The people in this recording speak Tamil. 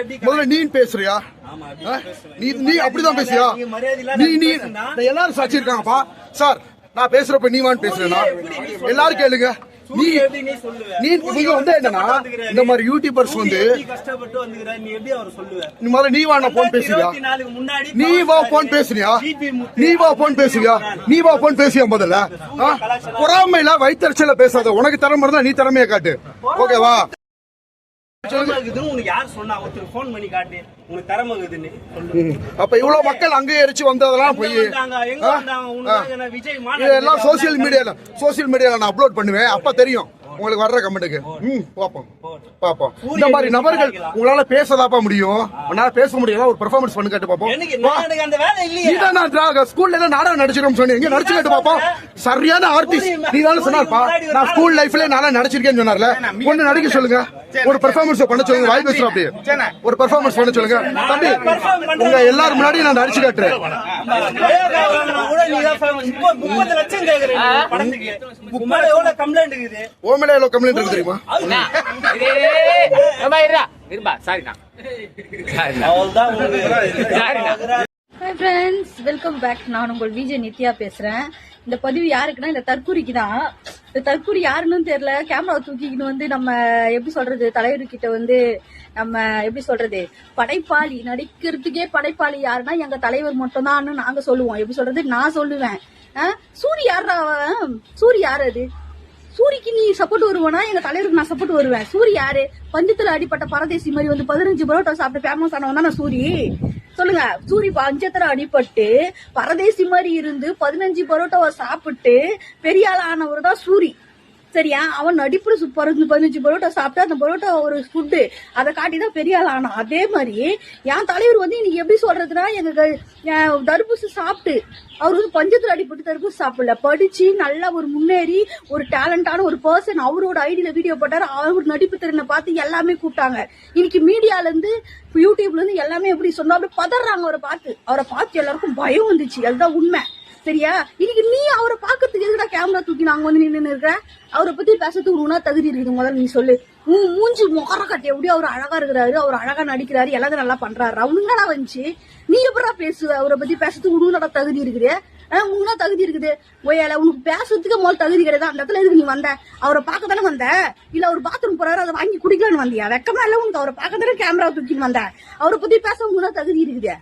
எப்படி முதல்ல நீ பேசுறியா. நீ நீ அப்படிதான் பேசுறியா? நீ நீ எல்லாரும் சாட்சி இருக்காங்கப்பா. சார் நான் பேசுறப்ப நீ வான்னு பேசுறேனா? எப்படி நீ சொல்லுவ? எல்லாரும் கேளுங்க. நீ நீ இவங்க வந்து என்னன்னா இந்த மாதிரி யூடியூபர்ஸ் வந்து நீ முதல்ல நீ வா போன் பேசுறியா? 2024 க்கு முன்னாடி நீ வா போன் பேசுறியா? நீ வா போன் பேசுறியா? நீ வா போன் பேசியா முதல்ல? பொறாமையில வைத்தறிச்சல பேசாத. உனக்கு திறமை இருந்தா நீ திறமைய காட்டு. ஓகேவா அப்ப இவ்வளவு மக்கள் அங்கே எரிச்சு வந்ததெல்லாம் போய் இதெல்லாம். சோசியல் மீடியால சோசியல் மீடியால நான் அப்லோட் பண்ணுவேன். அப்ப தெரியும். உங்களுக்கு வர்ற கமெண்ட்டுக்கு ம் பாப்போம் பாப்போம் இந்த மாதிரி நபர்கள் உங்களால பேசதாப்பா முடியும்? உன்னால பேச முடியல ஒரு பெர்ஃபார்மன்ஸ் பண்ணி கேட்டு பாப்போம் எனக்கு நான் ஸ்கூல்ல எல்லாம் நாடகம் நடிச்சிருக்கோம் சொன்னீங்க எங்க நடிச்சு கேட்டு பாப்போம் சரியான ஆர்டிஸ்ட் நீ தானே சொன்னார்ப்பா. நான் ஸ்கூல் லைஃப்ல நானும் நடிச்சிருக்கேன்னு சொன்னார்ல. ஒண்ணு நடிக்க சொல்லுங்க. ஒரு பெர்ஃபார்மன்ஸ் பண்ண சொல்லுங்க வாய் பேசுற அப்படியே ஒரு பெர்ஃபார்மன்ஸ் பண்ண சொல்லுங்க தம்பி உங்க எல்லாரும் முன்னாடி நான் நடிச்சு காட்டுறேன் நான் கூட நீ தான் famous. இப்போ 30 லட்சம் கேக்குறேன் நீ படத்துக்கு. உன் மேல எவ்வளவு complaint இருக்குது? ஓமேல எவ்வளவு கம்ப்ளைண்ட் இருக்கு தெரியுமா சாரிண்ணா ஹாய் ஃப்ரெண்ட்ஸ் வெல்கம் பேக் நான் உங்கள் விஜய் நித்யா பேசுறேன் இந்த பதிவு யாருக்குன்னா இந்த தற்கூரிக்கு தான் தற்கூரி யாருன்னு தெரியல. கேமரா தூக்கிக்கின்னு வந்து நம்ம எப்படி சொல்றது தலைவர்கிட்ட வந்து நம்ம எப்படி சொல்றது படைப்பாளி நடிக்கிறதுக்கே படைப்பாளி யாருன்னா எங்க தலைவர் மட்டும் தான் நாங்க சொல்லுவோம். எப்படி சொல்றது நான் சொல்லுவேன். ஆ? சூரி யாரா அவன்? சூரி யார் அது? சூரிக்கு நீ சப்போர்ட் வருவானா? எங்க தலைவருக்கு நான் சப்போர்ட் வருவேன். சூரி யாரு? பஞ்சத்துல அடிப்பட்ட பரதேசி மாதிரி வந்து பதினஞ்சு பரோட்டா சாப்பிட்டு ஃபேமஸ் ஆனவன் தானே சூரி. சொல்லுங்க. சூரி பஞ்சத்துல அடிபட்டு பரதேசி மாதிரி இருந்து பதினஞ்சு பரோட்டாவை சாப்பிட்டு பெரிய ஆள் ஆனவர் தான் சூரி. சரியா? அவன் நடிப்புல சு- பதினஞ்சு பதினஞ்சு பரோட்டா சாப்பிட்டா அந்த பரோட்டா ஒரு ஃபுட்டு அதை காட்டி தான் பெரிய ஆள் ஆனா. அதே மாதிரி என் தலைவர் வந்து இன்னைக்கு எப்படி சொல்றதுன்னா எங்க தர்பூசு சாப்பிட்டு அவர் வந்து பஞ்சத்துல அடிப்பட்டு தர்பூசு சாப்பிடல. படிச்சு நல்லா ஒரு முன்னேறி ஒரு டேலண்டான ஒரு பர்சன் அவரோட ஐடியில வீடியோ போட்டார். அவர் நடிப்பு திறனை பார்த்து எல்லாமே கூப்பிட்டாங்க. இன்னைக்கு மீடியால இருந்து யூடியூப்ல இருந்து எல்லாமே எப்படி சொன்னா அப்படியே பதறாங்க அவரை பார்த்து. அவரை பார்த்து எல்லாருக்கும் பயம் வந்துச்சு. அதுதான் உண்மை. சரியா? இன்னைக்கு நீ அவரை பார்க்கறதுக்கு எதுக்குடா கேமரா தூக்கி நாங்க வந்து நின்று இருக்க அவரை பத்தி பேசுறதுக்கு உனக்கு தகுதி இருக்குது முதல்ல நீ சொல்லு. உன் மூஞ்சி முகர கட்டி எப்படி அவர் அழகா இருக்கிறாரு அவர் அழகா நடிக்கிறாரு எல்லாத்தையும் நல்லா பண்றாரு. அவனுங்கடா வந்துச்சு. நீ எப்படா பேசுவ? அவரை பத்தி பேசுறதுக்கு உனக்கு தகுதி இருக்குது. உனக்கு தகுதி இருக்குது. ஒயால உனக்கு பேசுறதுக்கு முதல் தகுதி கிடையாது. அந்த இடத்துல எதுக்கு நீ வந்த? அவரை பார்க்க தானே வந்த? இல்ல அவர் பாத்ரூம் போறாரு அதை வாங்கி குடிக்கலான்னு வந்தியா? வெக்கமா இல்ல உனக்கு? அவரை பார்க்க தானே கேமரா தூக்கின்னு வந்த? அவரை பத்தி பேச உனக்கு தகுதி இருக்குது.